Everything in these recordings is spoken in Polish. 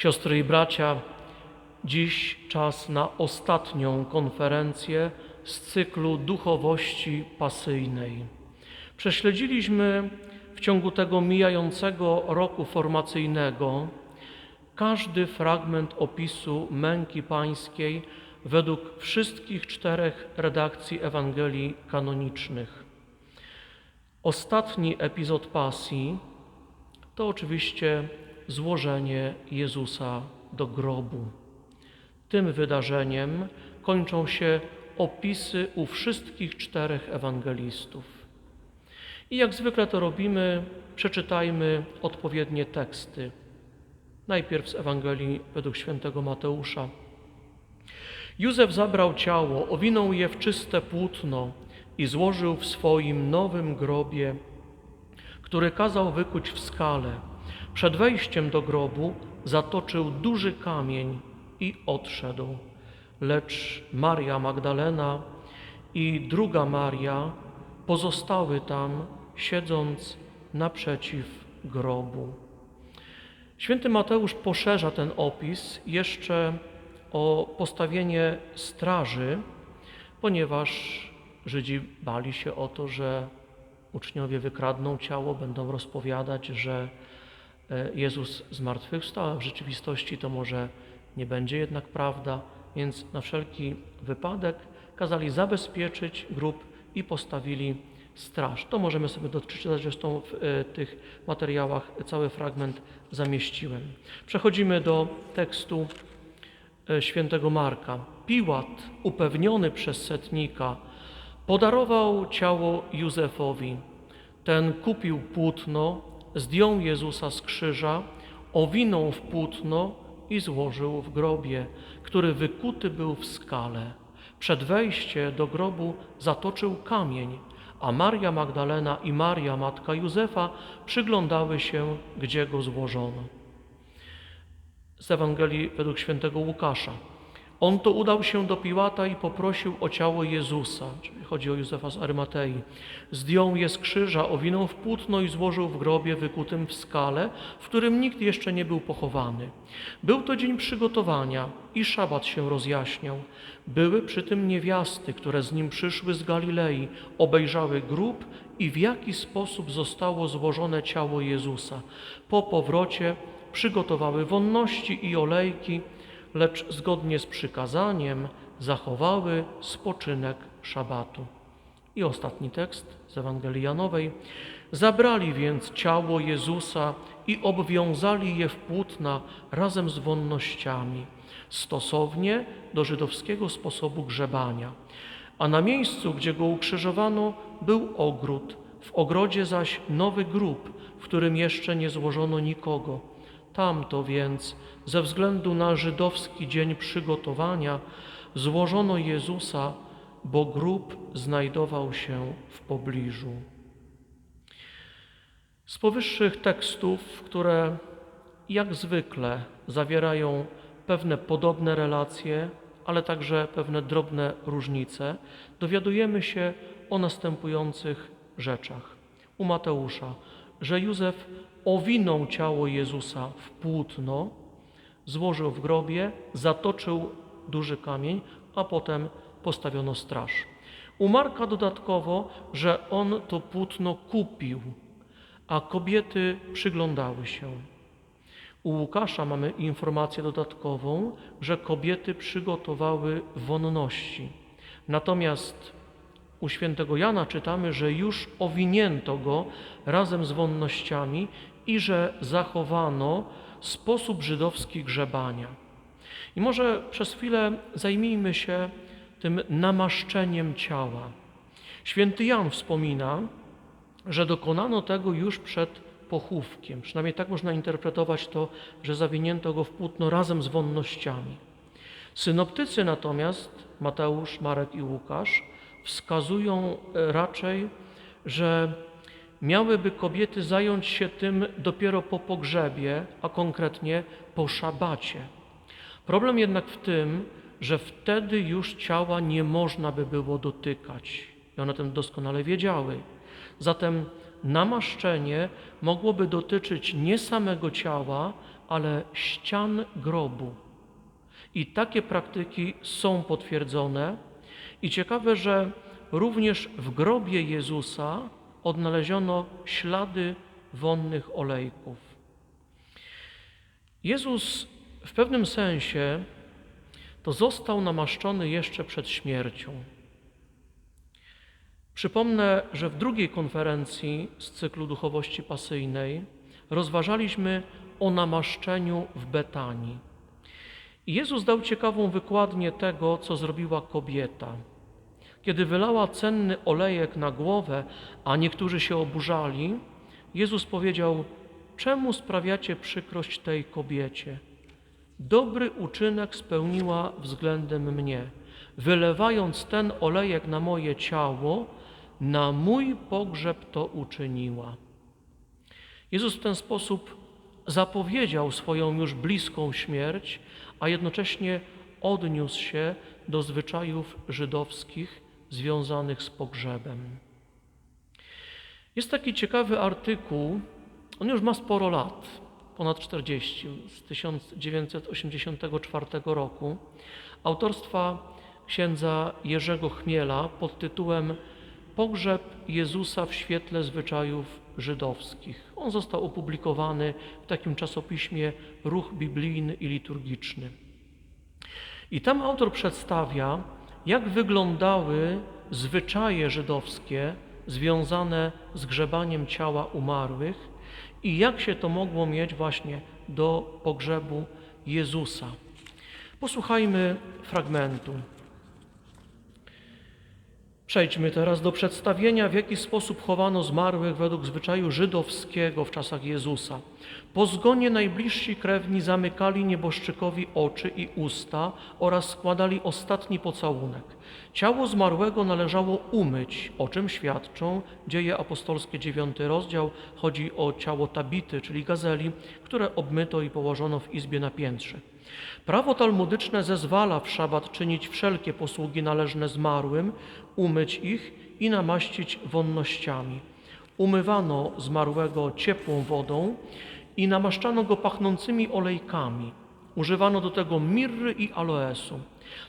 Siostry i bracia, dziś czas na ostatnią konferencję z cyklu duchowości pasyjnej. Prześledziliśmy w ciągu tego mijającego roku formacyjnego każdy fragment opisu męki pańskiej według wszystkich czterech redakcji Ewangelii kanonicznych. Ostatni epizod pasji to oczywiście złożenie Jezusa do grobu. Tym wydarzeniem kończą się opisy u wszystkich czterech ewangelistów. I jak zwykle to robimy, przeczytajmy odpowiednie teksty. Najpierw z Ewangelii według świętego Mateusza. Józef zabrał ciało, owinął je w czyste płótno i złożył w swoim nowym grobie, który kazał wykuć w skale. Przed wejściem do grobu zatoczył duży kamień i odszedł. Lecz Maria Magdalena i druga Maria pozostały tam, siedząc naprzeciw grobu. Święty Mateusz poszerza ten opis jeszcze o postawienie straży, ponieważ Żydzi bali się o to, że uczniowie wykradną ciało, będą rozpowiadać, że Jezus zmartwychwstał, a w rzeczywistości to może nie będzie jednak prawda, więc na wszelki wypadek kazali zabezpieczyć grób i postawili straż. To możemy sobie doczytać, zresztą w e, tych materiałach cały fragment zamieściłem. Przechodzimy do tekstu e, świętego Marka. Piłat, upewniony przez setnika, podarował ciało Józefowi. Ten kupił płótno, zdjął Jezusa z krzyża, owinął w płótno i złożył w grobie, który wykuty był w skale. Przed wejściem do grobu zatoczył kamień, a Maria Magdalena i Maria, matka Józefa, przyglądały się, gdzie go złożono. Z Ewangelii według świętego Łukasza. On to udał się do Piłata i poprosił o ciało Jezusa, czyli chodzi o Józefa z Arymatei. Zdjął je z krzyża, owinął w płótno i złożył w grobie wykutym w skale, w którym nikt jeszcze nie był pochowany. Był to dzień przygotowania i szabat się rozjaśniał. Były przy tym niewiasty, które z nim przyszły z Galilei, obejrzały grób i w jaki sposób zostało złożone ciało Jezusa. Po powrocie przygotowały wonności i olejki, lecz zgodnie z przykazaniem zachowały spoczynek szabatu. I ostatni tekst z Ewangelii Janowej. Zabrali więc ciało Jezusa i obwiązali je w płótna razem z wonnościami, stosownie do żydowskiego sposobu grzebania. A na miejscu, gdzie go ukrzyżowano, był ogród, w ogrodzie zaś nowy grób, w którym jeszcze nie złożono nikogo. Tamto więc, ze względu na żydowski dzień przygotowania, złożono Jezusa, bo grób znajdował się w pobliżu. Z powyższych tekstów, które jak zwykle zawierają pewne podobne relacje, ale także pewne drobne różnice, dowiadujemy się o następujących rzeczach. U Mateusza, że Józef owinął ciało Jezusa w płótno, złożył w grobie, zatoczył duży kamień, a potem postawiono straż. U Marka dodatkowo, że on to płótno kupił, a kobiety przyglądały się. U Łukasza mamy informację dodatkową, że kobiety przygotowały wonności. Natomiast u świętego Jana czytamy, że już owinięto go razem z wonnościami i że zachowano sposób żydowski grzebania. I może przez chwilę zajmijmy się tym namaszczeniem ciała. Święty Jan wspomina, że dokonano tego już przed pochówkiem. Przynajmniej tak można interpretować to, że zawinięto go w płótno razem z wonnościami. Synoptycy natomiast, Mateusz, Marek i Łukasz, wskazują raczej, że miałyby kobiety zająć się tym dopiero po pogrzebie, a konkretnie po szabacie. Problem jednak w tym, że wtedy już ciała nie można by było dotykać. I one tym doskonale wiedziały. Zatem namaszczenie mogłoby dotyczyć nie samego ciała, ale ścian grobu. I takie praktyki są potwierdzone. I ciekawe, że również w grobie Jezusa odnaleziono ślady wonnych olejków. Jezus w pewnym sensie to został namaszczony jeszcze przed śmiercią. Przypomnę, że w drugiej konferencji z cyklu duchowości pasyjnej rozważaliśmy o namaszczeniu w Betanii. I Jezus dał ciekawą wykładnię tego, co zrobiła kobieta. Kiedy wylała cenny olejek na głowę, a niektórzy się oburzali, Jezus powiedział: Czemu sprawiacie przykrość tej kobiecie? Dobry uczynek spełniła względem mnie, wylewając ten olejek na moje ciało, na mój pogrzeb to uczyniła. Jezus w ten sposób zapowiedział swoją już bliską śmierć, a jednocześnie odniósł się do zwyczajów żydowskich związanych z pogrzebem. Jest taki ciekawy artykuł, on już ma sporo lat, ponad 40, z 1984 roku, autorstwa księdza Jerzego Chmiela pod tytułem Pogrzeb Jezusa w świetle zwyczajów żydowskich. On został opublikowany w takim czasopiśmie Ruch Biblijny i Liturgiczny. I tam autor przedstawia, jak wyglądały zwyczaje żydowskie związane z grzebaniem ciała umarłych i jak się to mogło mieć właśnie do pogrzebu Jezusa. Posłuchajmy fragmentu. Przejdźmy teraz do przedstawienia, w jaki sposób chowano zmarłych według zwyczaju żydowskiego w czasach Jezusa. Po zgonie najbliżsi krewni zamykali nieboszczykowi oczy i usta oraz składali ostatni pocałunek. Ciało zmarłego należało umyć, o czym świadczą dzieje apostolskie, dziewiąty rozdział. Chodzi o ciało Tabity, czyli gazeli, które obmyto i położono w izbie na piętrze. Prawo talmudyczne zezwala w szabat czynić wszelkie posługi należne zmarłym, umyć ich i namaścić wonnościami. Umywano zmarłego ciepłą wodą i namaszczano go pachnącymi olejkami. Używano do tego mirry i aloesu.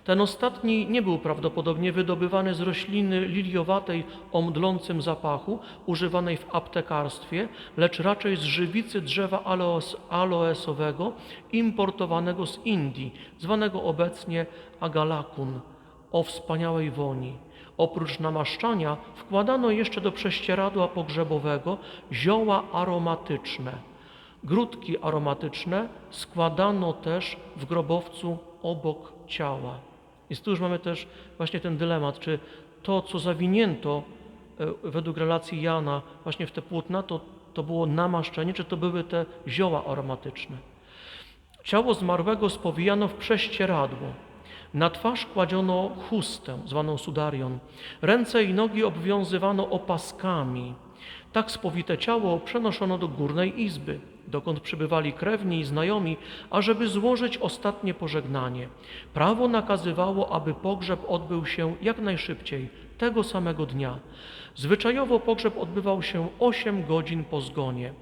Ten ostatni nie był prawdopodobnie wydobywany z rośliny liliowatej o mdlącym zapachu, używanej w aptekarstwie, lecz raczej z żywicy drzewa aloes, aloesowego importowanego z Indii, zwanego obecnie agalakun, o wspaniałej woni. Oprócz namaszczania wkładano jeszcze do prześcieradła pogrzebowego zioła aromatyczne. Grudki aromatyczne składano też w grobowcu obok ciała. I tu już mamy też właśnie ten dylemat, czy to, co zawinięto e, według relacji Jana właśnie w te płótna, to, to było namaszczenie, czy to były te zioła aromatyczne. Ciało zmarłego spowijano w prześcieradło. Na twarz kładziono chustę, zwaną sudarion. Ręce i nogi obwiązywano opaskami. Tak spowite ciało przenoszono do górnej izby, dokąd przybywali krewni i znajomi, ażeby złożyć ostatnie pożegnanie. Prawo nakazywało, aby pogrzeb odbył się jak najszybciej, tego samego dnia. Zwyczajowo pogrzeb odbywał się 8 godzin po zgonie.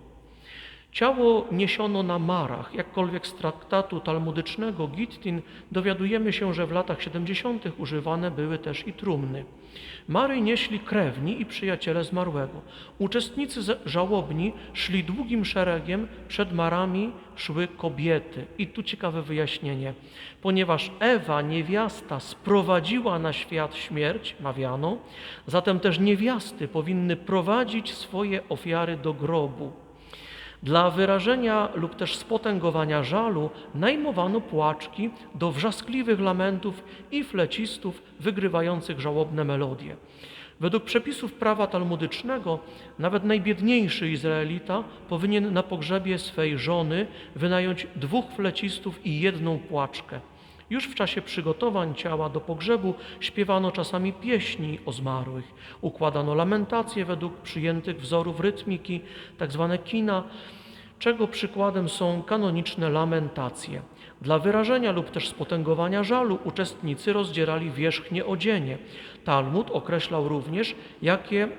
Ciało niesiono na marach, jakkolwiek z traktatu talmudycznego Gittin dowiadujemy się, że w latach 70. używane były też i trumny. Mary nieśli krewni i przyjaciele zmarłego. Uczestnicy żałobni szli długim szeregiem, przed marami szły kobiety. I tu ciekawe wyjaśnienie. Ponieważ Ewa, niewiasta, sprowadziła na świat śmierć, mawiano, zatem też niewiasty powinny prowadzić swoje ofiary do grobu. Dla wyrażenia lub też spotęgowania żalu najmowano płaczki do wrzaskliwych lamentów i flecistów wygrywających żałobne melodie. Według przepisów prawa talmudycznego nawet najbiedniejszy Izraelita powinien na pogrzebie swej żony wynająć dwóch flecistów i jedną płaczkę. Już w czasie przygotowań ciała do pogrzebu śpiewano czasami pieśni o zmarłych, układano lamentacje według przyjętych wzorów rytmiki, tak zwane kina, czego przykładem są kanoniczne lamentacje. Dla wyrażenia lub też spotęgowania żalu uczestnicy rozdzierali wierzchnie odzienie. Talmud określał również, jakie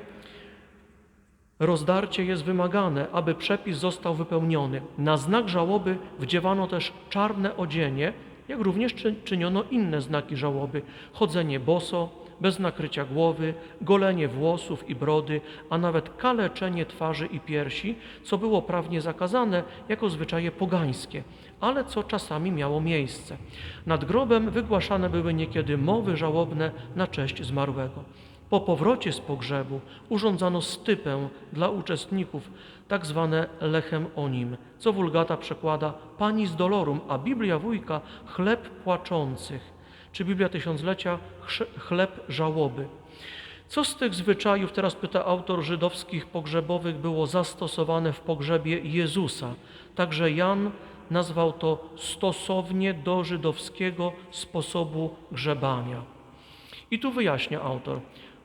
Rozdarcie jest wymagane, aby przepis został wypełniony. Na znak żałoby wdziewano też czarne odzienie, jak również czy, czyniono inne znaki żałoby: chodzenie boso, bez nakrycia głowy, golenie włosów i brody, a nawet kaleczenie twarzy i piersi, co było prawnie zakazane jako zwyczaje pogańskie, ale co czasami miało miejsce. Nad grobem wygłaszane były niekiedy mowy żałobne na cześć zmarłego. Po powrocie z pogrzebu urządzano stypę dla uczestników, tak zwane lechem onim, co wulgata przekłada pani z dolorum, a Biblia wujka chleb płaczących, czy Biblia Tysiąclecia chleb żałoby. Co z tych zwyczajów, teraz pyta autor żydowskich pogrzebowych, było zastosowane w pogrzebie Jezusa? Także Jan nazwał to stosownie do żydowskiego sposobu grzebania. I tu wyjaśnia autor.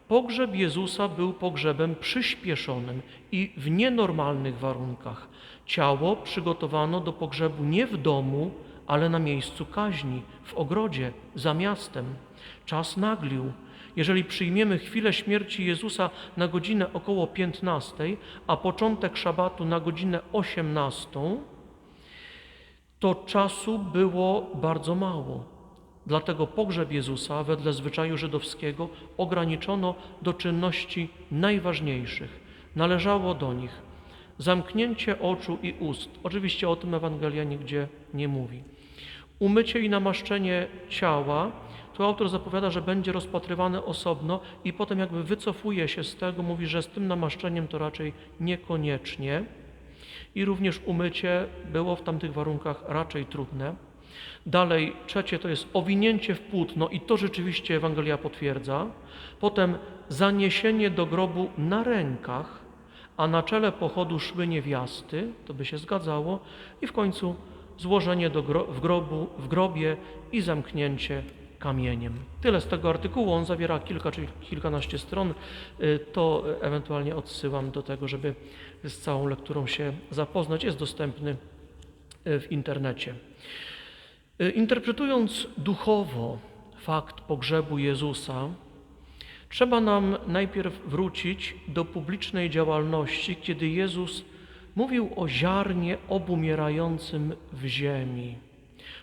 Pogrzeb Jezusa był pogrzebem przyspieszonym i w nienormalnych warunkach. Ciało przygotowano do pogrzebu nie w domu, ale na miejscu kaźni, w ogrodzie, za miastem. Czas naglił. Jeżeli przyjmiemy chwilę śmierci Jezusa na godzinę około 15, a początek szabatu na godzinę 18, to czasu było bardzo mało. Dlatego pogrzeb Jezusa wedle zwyczaju żydowskiego ograniczono do czynności najważniejszych. Należało do nich zamknięcie oczu i ust. Oczywiście o tym Ewangelia nigdzie nie mówi. Umycie i namaszczenie ciała, tu autor zapowiada, że będzie rozpatrywane osobno i potem jakby wycofuje się z tego, mówi, że z tym namaszczeniem to raczej niekoniecznie. I również umycie było w tamtych warunkach raczej trudne. Dalej, trzecie to jest owinięcie w płótno i to rzeczywiście Ewangelia potwierdza. Potem zaniesienie do grobu na rękach, a na czele pochodu szły niewiasty, to by się zgadzało. I w końcu złożenie do gro w, grobu, w grobie i zamknięcie kamieniem. Tyle z tego artykułu, on zawiera kilka czy kilkanaście stron, Y, to ewentualnie odsyłam do tego, żeby z całą lekturą się zapoznać. Jest dostępny y, w internecie. Y, Interpretując duchowo fakt pogrzebu Jezusa, trzeba nam najpierw wrócić do publicznej działalności, kiedy Jezus mówił o ziarnie obumierającym w ziemi.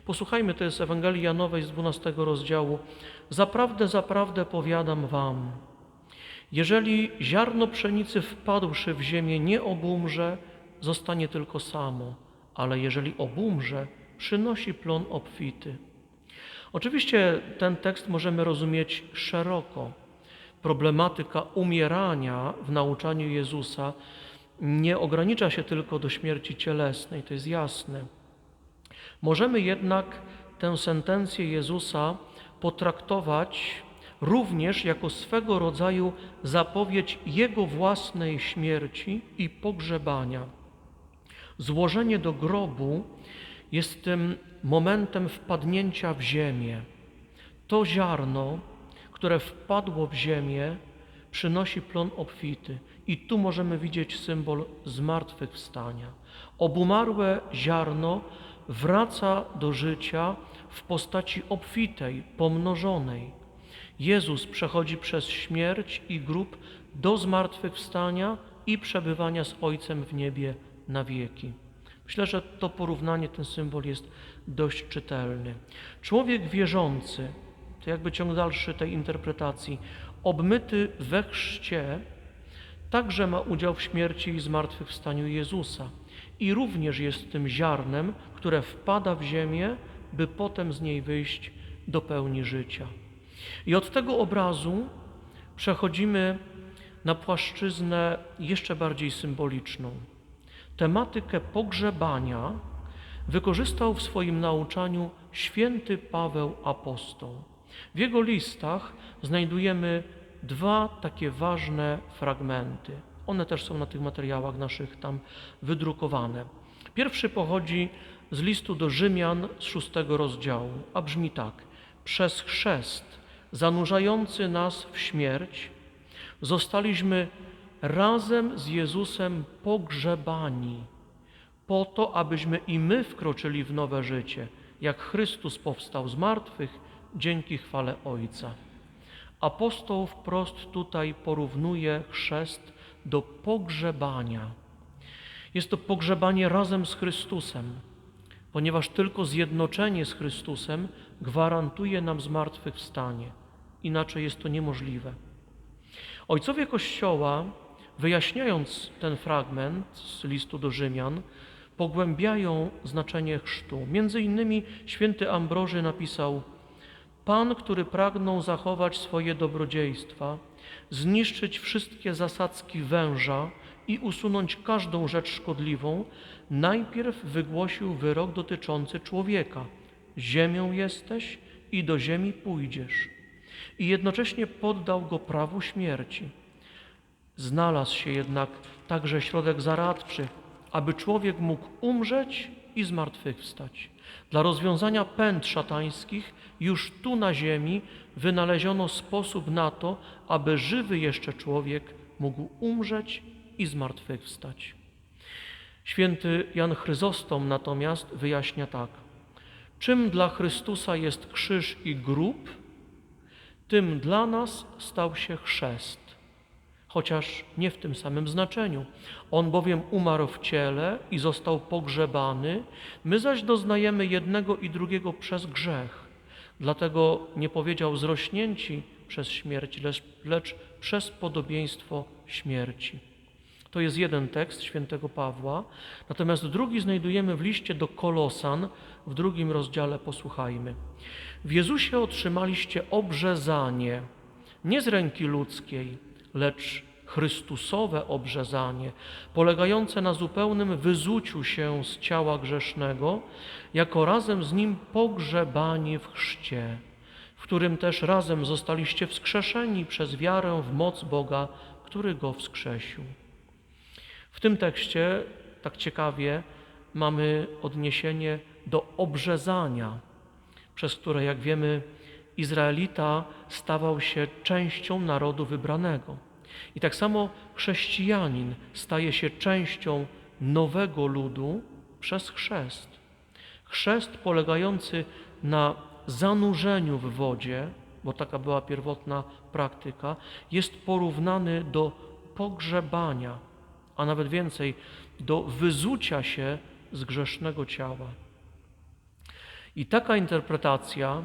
Posłuchajmy, to jest Ewangelii Janowej z 12 rozdziału. Zaprawdę, zaprawdę powiadam wam, jeżeli ziarno pszenicy wpadłszy w ziemię nie obumrze, zostanie tylko samo, ale jeżeli obumrze, przynosi plon obfity. Oczywiście ten tekst możemy rozumieć szeroko. Problematyka umierania w nauczaniu Jezusa nie ogranicza się tylko do śmierci cielesnej, to jest jasne. Możemy jednak tę sentencję Jezusa potraktować również jako swego rodzaju zapowiedź Jego własnej śmierci i pogrzebania. Złożenie do grobu jest tym momentem wpadnięcia w ziemię. To ziarno, które wpadło w ziemię, przynosi plon obfity. I tu możemy widzieć symbol zmartwychwstania. Obumarłe ziarno wraca do życia w postaci obfitej, pomnożonej. Jezus przechodzi przez śmierć i grób do zmartwychwstania i przebywania z Ojcem w niebie na wieki. Myślę, że to porównanie, ten symbol jest dość czytelny. Człowiek wierzący, to jakby ciąg dalszy tej interpretacji, obmyty we chrzcie, także ma udział w śmierci i zmartwychwstaniu Jezusa i również jest tym ziarnem, które wpada w ziemię, by potem z niej wyjść do pełni życia. I od tego obrazu przechodzimy na płaszczyznę jeszcze bardziej symboliczną. Tematykę pogrzebania wykorzystał w swoim nauczaniu święty Paweł Apostoł. W jego listach znajdujemy dwa takie ważne fragmenty. One też są na tych materiałach naszych tam wydrukowane. Pierwszy pochodzi z listu do Rzymian z szóstego rozdziału, a brzmi tak: Przez chrzest zanurzający nas w śmierć, zostaliśmy razem z Jezusem pogrzebani, po to, abyśmy i my wkroczyli w nowe życie, jak Chrystus powstał z martwych dzięki chwale Ojca. Apostoł wprost tutaj porównuje chrzest do pogrzebania. Jest to pogrzebanie razem z Chrystusem, ponieważ tylko zjednoczenie z Chrystusem gwarantuje nam zmartwychwstanie. Inaczej jest to niemożliwe. Ojcowie Kościoła, wyjaśniając ten fragment z listu do Rzymian, pogłębiają znaczenie chrztu. Między innymi święty Ambroży napisał: Pan, który pragnął zachować swoje dobrodziejstwa, zniszczyć wszystkie zasadzki węża i usunąć każdą rzecz szkodliwą, najpierw wygłosił wyrok dotyczący człowieka: Ziemią jesteś i do ziemi pójdziesz. I jednocześnie poddał go prawu śmierci. Znalazł się jednak także środek zaradczy, aby człowiek mógł umrzeć i zmartwychwstać. Dla rozwiązania pęd szatańskich już tu na ziemi wynaleziono sposób na to, aby żywy jeszcze człowiek mógł umrzeć i zmartwychwstać. Święty Jan Chryzostom natomiast wyjaśnia tak. Czym dla Chrystusa jest krzyż i grób, tym dla nas stał się chrzest, chociaż nie w tym samym znaczeniu. On bowiem umarł w ciele i został pogrzebany, my zaś doznajemy jednego i drugiego przez grzech. Dlatego nie powiedział zrośnięci przez śmierć, lecz, lecz przez podobieństwo śmierci. To jest jeden tekst świętego Pawła, natomiast drugi znajdujemy w liście do Kolosan w drugim rozdziale. Posłuchajmy. W Jezusie otrzymaliście obrzezanie, nie z ręki ludzkiej, lecz Chrystusowe obrzezanie, polegające na zupełnym wyzuciu się z ciała grzesznego, jako razem z nim pogrzebani w chrzcie, w którym też razem zostaliście wskrzeszeni przez wiarę w moc Boga, który go wskrzesił. W tym tekście, tak ciekawie, mamy odniesienie do obrzezania, przez które, jak wiemy, Izraelita stawał się częścią narodu wybranego. I tak samo chrześcijanin staje się częścią nowego ludu przez chrzest. Chrzest polegający na zanurzeniu w wodzie, bo taka była pierwotna praktyka, jest porównany do pogrzebania, a nawet więcej, do wyzucia się z grzesznego ciała. I taka interpretacja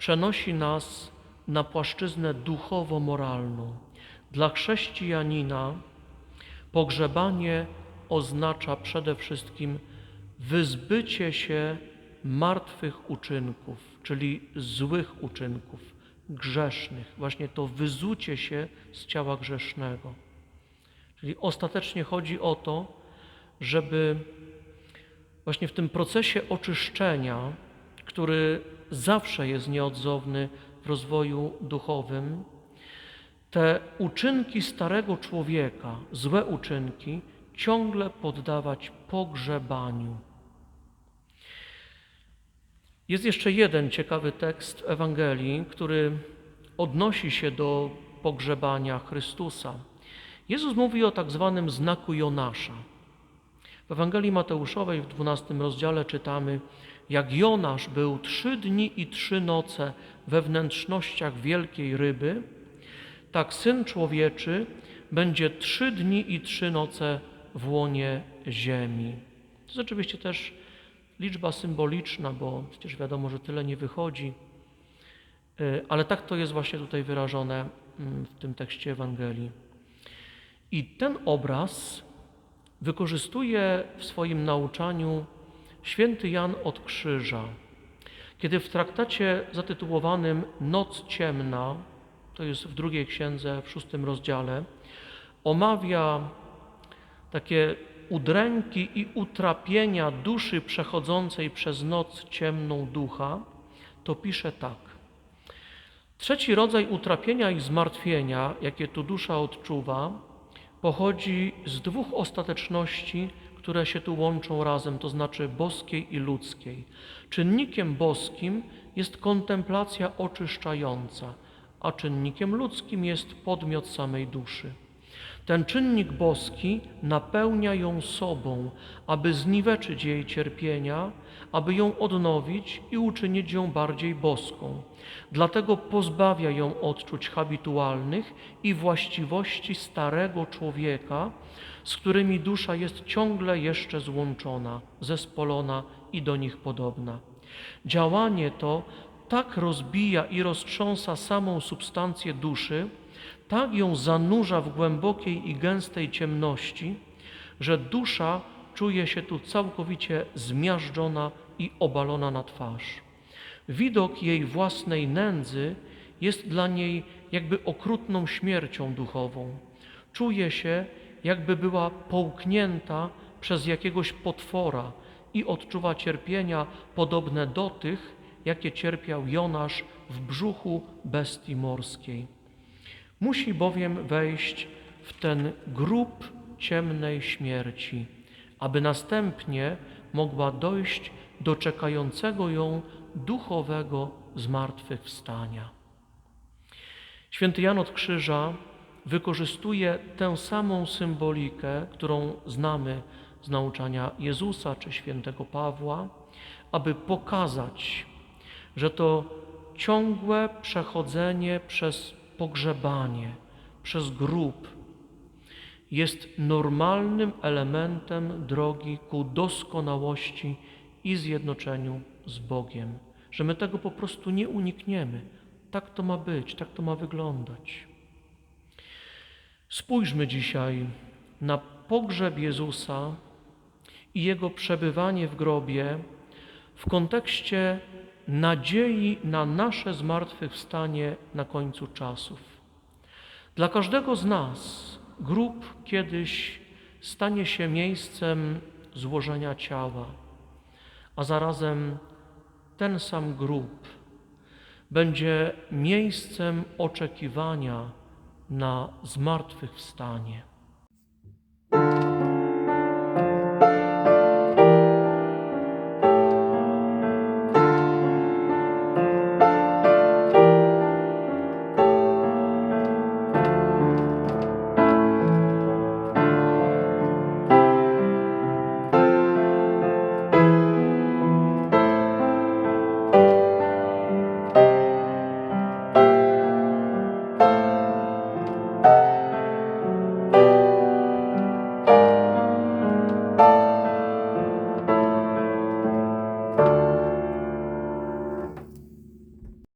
przenosi nas na płaszczyznę duchowo-moralną. Dla chrześcijanina pogrzebanie oznacza przede wszystkim wyzbycie się martwych uczynków, czyli złych uczynków, grzesznych, właśnie to wyzucie się z ciała grzesznego. Czyli ostatecznie chodzi o to, żeby właśnie w tym procesie oczyszczenia, który zawsze jest nieodzowny w rozwoju duchowym, te uczynki starego człowieka, złe uczynki, ciągle poddawać pogrzebaniu. Jest jeszcze jeden ciekawy tekst Ewangelii, który odnosi się do pogrzebania Chrystusa. Jezus mówi o tak zwanym znaku Jonasza. W Ewangelii Mateuszowej w 12 rozdziale czytamy, jak Jonasz był trzy dni i trzy noce we wnętrznościach wielkiej ryby, tak Syn Człowieczy będzie trzy dni i trzy noce w łonie ziemi. To jest oczywiście też liczba symboliczna, bo przecież wiadomo, że tyle nie wychodzi, y, ale tak to jest właśnie tutaj wyrażone mm, w tym tekście Ewangelii. I ten obraz wykorzystuje w swoim nauczaniu święty Jan od Krzyża, kiedy w traktacie zatytułowanym Noc Ciemna, to jest w drugiej księdze, w szóstym rozdziale, omawia takie udręki i utrapienia duszy przechodzącej przez noc ciemną ducha, to pisze tak. Trzeci rodzaj utrapienia i zmartwienia, jakie tu dusza odczuwa, pochodzi z dwóch ostateczności, które się tu łączą razem, to znaczy boskiej i ludzkiej. Czynnikiem boskim jest kontemplacja oczyszczająca, a czynnikiem ludzkim jest podmiot samej duszy. Ten czynnik boski napełnia ją sobą, aby zniweczyć jej cierpienia, aby ją odnowić i uczynić ją bardziej boską. Dlatego pozbawia ją odczuć habitualnych i właściwości starego człowieka, z którymi dusza jest ciągle jeszcze złączona, zespolona i do nich podobna. Działanie to tak rozbija i roztrząsa samą substancję duszy, tak ją zanurza w głębokiej i gęstej ciemności, że dusza czuje się tu całkowicie zmiażdżona i obalona na twarz. Widok jej własnej nędzy jest dla niej jakby okrutną śmiercią duchową. Czuje się, jakby była połknięta przez jakiegoś potwora i odczuwa cierpienia podobne do tych, jakie cierpiał Jonasz w brzuchu bestii morskiej. Musi bowiem wejść w ten grób ciemnej śmierci, aby następnie mogła dojść do czekającego ją duchowego zmartwychwstania. Święty Jan od Krzyża wykorzystuje tę samą symbolikę, którą znamy z nauczania Jezusa czy świętego Pawła, aby pokazać, że to ciągłe przechodzenie przez pogrzebanie, przez grób jest normalnym elementem drogi ku doskonałości i zjednoczeniu z Bogiem, że my tego po prostu nie unikniemy. Tak to ma być, tak to ma wyglądać. Spójrzmy dzisiaj na pogrzeb Jezusa i Jego przebywanie w grobie w kontekście nadziei na nasze zmartwychwstanie na końcu czasów. Dla każdego z nas grób kiedyś stanie się miejscem złożenia ciała, a zarazem ten sam grób będzie miejscem oczekiwania na zmartwychwstanie.